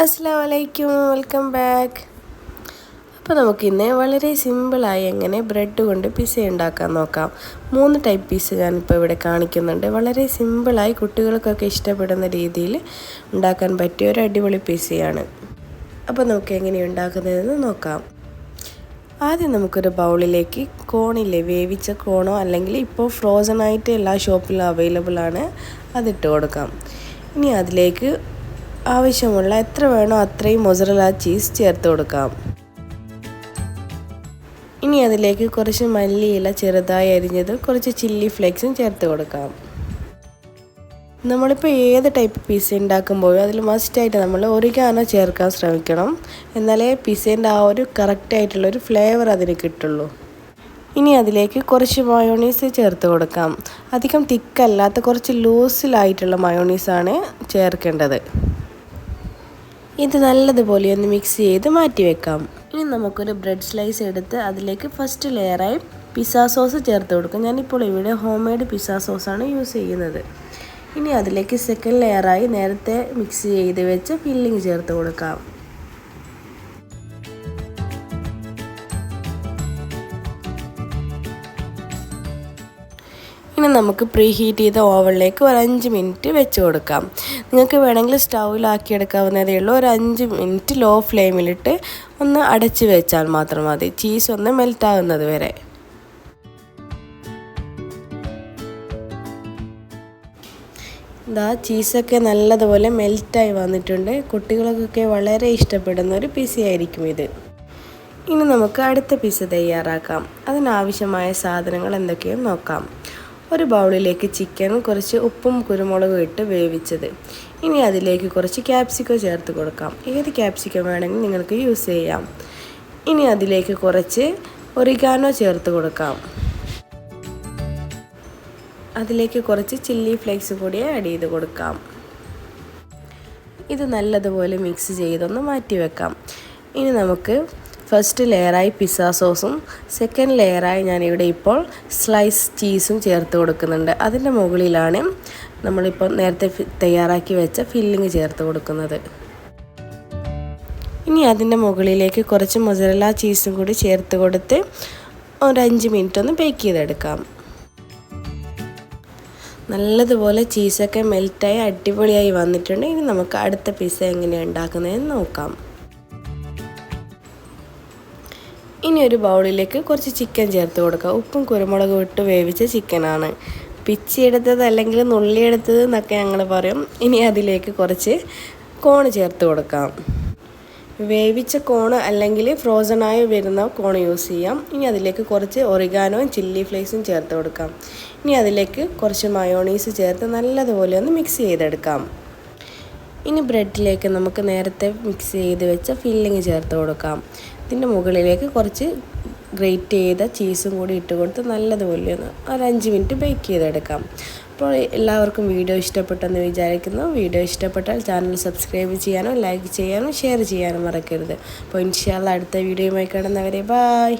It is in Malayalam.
അസ്സാം വലൈക്കും വെൽക്കം ബാക്ക്. അപ്പോൾ നമുക്കിന്ന് വളരെ സിമ്പിളായി എങ്ങനെ ബ്രെഡ് കൊണ്ട് പിസ്സ ഉണ്ടാക്കാൻ നോക്കാം. മൂന്ന് ടൈപ്പ് പീസ് ഞാനിപ്പോൾ ഇവിടെ കാണിക്കുന്നുണ്ട്. വളരെ സിമ്പിളായി കുട്ടികൾക്കൊക്കെ ഇഷ്ടപ്പെടുന്ന രീതിയിൽ ഉണ്ടാക്കാൻ പറ്റിയ ഒരു അടിപൊളി പിസ്സയാണ്. അപ്പോൾ നമുക്ക് എങ്ങനെ ഉണ്ടാക്കുന്നതെന്ന് നോക്കാം. ആദ്യം നമുക്കൊരു ബൗളിലേക്ക് കോണില്ലേ വേവിച്ച കോണോ അല്ലെങ്കിൽ ഇപ്പോൾ ഫ്രോസൺ ആയിട്ട് എല്ലാ ഷോപ്പിലും അവൈലബിൾ ആണ് അതിട്ട് കൊടുക്കാം. ഇനി അതിലേക്ക് ആവശ്യമുള്ള എത്ര വേണോ അത്രയും മൊസറല ചീസ് ചേർത്ത് കൊടുക്കാം. ഇനി അതിലേക്ക് കുറച്ച് മല്ലിയില ചെറുതായി അരിഞ്ഞത് കുറച്ച് ചില്ലി ഫ്ലേക്സും ചേർത്ത് കൊടുക്കാം. നമ്മളിപ്പോൾ ഏത് ടൈപ്പ് പിസ്സ ഉണ്ടാക്കുമ്പോഴും അതിൽ മസ്റ്റായിട്ട് നമ്മൾ ഒരിക്കാനോ ചേർക്കാൻ ശ്രമിക്കണം. എന്നാലേ പിസ്സേന്റെ ആ ഒരു കറക്റ്റായിട്ടുള്ളൊരു ഫ്ലേവർ അതിന് കിട്ടുള്ളൂ. ഇനി അതിലേക്ക് കുറച്ച് മയോണീസ് ചേർത്ത് കൊടുക്കാം. അധികം തിക്കല്ലാത്ത കുറച്ച് ലൂസിലായിട്ടുള്ള മയോണീസാണ് ചേർക്കേണ്ടത്. ഇത് നല്ലതുപോലെ ഒന്ന് മിക്സ് ചെയ്ത് മാറ്റി വെക്കാം. ഇനി നമുക്കൊരു ബ്രെഡ് സ്ലൈസ് എടുത്ത് അതിലേക്ക് ഫസ്റ്റ് ലെയറായി പിസ്സ സോസ് ചേർത്ത് കൊടുക്കും. ഞാനിപ്പോൾ ഇവിടെ ഹോം മെയ്ഡ് പിസ്സ സോസാണ് യൂസ് ചെയ്യുന്നത്. ഇനി അതിലേക്ക് സെക്കൻഡ് ലെയറായി നേരത്തെ മിക്സ് ചെയ്ത് വെച്ച് ഫില്ലിങ് ചേർത്ത് കൊടുക്കാം. ഇനി നമുക്ക് പ്രീ ഹീറ്റ് ചെയ്ത ഓവനിലേക്ക് ഒരു അഞ്ച് മിനിറ്റ് വെച്ച് കൊടുക്കാം. നിങ്ങൾക്ക് വേണമെങ്കിൽ സ്റ്റൗവിലാക്കി എടുക്കാവുന്നതേ ഉള്ളൂ. ഒരു അഞ്ച് മിനിറ്റ് ലോ ഫ്ലെയിമിലിട്ട് ഒന്ന് അടച്ച് വെച്ചാൽ മാത്രം മതി. ചീസ് ഒന്ന് മെൽറ്റ് ആവുന്നത് വരെ. ഇതാ ചീസൊക്കെ നല്ലതുപോലെ മെൽറ്റായി വന്നിട്ടുണ്ട്. കുട്ടികൾക്കൊക്കെ വളരെ ഇഷ്ടപ്പെടുന്ന ഒരു പിസ ആയിരിക്കും ഇത്. ഇനി നമുക്ക് അടുത്ത പിസ തയ്യാറാക്കാം. അതിനാവശ്യമായ സാധനങ്ങൾ എന്തൊക്കെയും നോക്കാം. ഒരു ബൗളിലേക്ക് ചിക്കൻ കുറച്ച് ഉപ്പും കുരുമുളകും ഇട്ട് വേവിച്ചത്. ഇനി അതിലേക്ക് കുറച്ച് ക്യാപ്സിക്കോ ചേർത്ത് കൊടുക്കാം. ഏത് ക്യാപ്സിക്കോ വേണമെങ്കിൽ നിങ്ങൾക്ക് യൂസ് ചെയ്യാം. ഇനി അതിലേക്ക് കുറച്ച് ഒറിഗാനോ ചേർത്ത് കൊടുക്കാം. അതിലേക്ക് കുറച്ച് ചില്ലി ഫ്ലേക്സ് കൂടി ആഡ് ചെയ്ത് കൊടുക്കാം. ഇത് നല്ലതുപോലെ മിക്സ് ചെയ്തൊന്ന് മാറ്റി വെക്കാം ഇനി നമുക്ക് ഫസ്റ്റ് ലെയറായി പിസ്സ സോസും സെക്കൻഡ് ലെയറായി ഞാനിവിടെ ഇപ്പോൾ സ്ലൈസ് ചീസും ചേർത്ത് കൊടുക്കുന്നുണ്ട്. അതിന്റെ മുകളിലാണ് നമ്മളിപ്പോൾ നേരത്തെ തയ്യാറാക്കി വെച്ച ഫില്ലിങ് ചേർത്ത് കൊടുക്കുന്നത്. ഇനി അതിന്റെ മുകളിലേക്ക് കുറച്ച് മൊസറല ചീസും കൂടി ചേർത്ത് കൊടുത്ത് ഒരു അഞ്ച് മിനിറ്റ് ഒന്ന് ബേക്ക് ചെയ്തെടുക്കാം. നല്ലതുപോലെ ചീസൊക്കെ മെൽറ്റായി അടിപൊളിയായി വന്നിട്ടുണ്ട്. ഇനി നമുക്ക് അടുത്ത പിസ്സ എങ്ങനെയാണ് ഉണ്ടാക്കുന്നതെന്ന് നോക്കാം. ഇനി ഒരു ബൗളിലേക്ക് കുറച്ച് ചിക്കൻ ചേർത്ത് കൊടുക്കുക ഉപ്പും കുരുമുളകും ഇട്ട് വേവിച്ച ചിക്കനാണ്. പിച്ചിയെടുത്തത് അല്ലെങ്കിൽ നുള്ളിയെടുത്തത് എന്നൊക്കെ ഞങ്ങൾ പറയും. ഇനി അതിലേക്ക് കുറച്ച് കോൺ ചേർത്ത് കൊടുക്കാം. വേവിച്ച കോൺ അല്ലെങ്കിൽ ഫ്രോസണായി വരുന്ന കോൺ യൂസ് ചെയ്യാം. ഇനി അതിലേക്ക് കുറച്ച് ഒറിഗാനോയും ചില്ലി ഫ്ലേക്സും ചേർത്ത് കൊടുക്കാം. ഇനി അതിലേക്ക് കുറച്ച് മയോണീസ് ചേർത്ത് നല്ലതുപോലെ ഒന്ന് മിക്സ് ചെയ്തെടുക്കാം. ഇനി ബ്രെഡിലേക്ക് നമുക്ക് നേരത്തെ മിക്സ് ചെയ്ത് വെച്ച ഫില്ലിങ് ചേർത്ത് കൊടുക്കാം. ഇതിന്റെ മുകളിലേക്ക് കുറച്ച് ഗ്രേറ്റ് ചെയ്ത ചീസും കൂടി ഇട്ട് കൊടുത്ത് നല്ലതുപോലെ ഒന്ന് ഒരു അഞ്ച് മിനിറ്റ് ബേക്ക് ചെയ്തെടുക്കാം. അപ്പോൾ എല്ലാവർക്കും വീഡിയോ ഇഷ്ടപ്പെട്ടെന്ന് വിചാരിക്കുന്നു. വീഡിയോ ഇഷ്ടപ്പെട്ടാൽ ചാനൽ സബ്സ്ക്രൈബ് ചെയ്യാനോ ലൈക്ക് ചെയ്യാനോ ഷെയർ ചെയ്യാനോ മറക്കരുത്. അപ്പോൾ ഇൻഷാല്ല അടുത്ത വീഡിയോയുമായി കാണുന്നവരെ ബായ്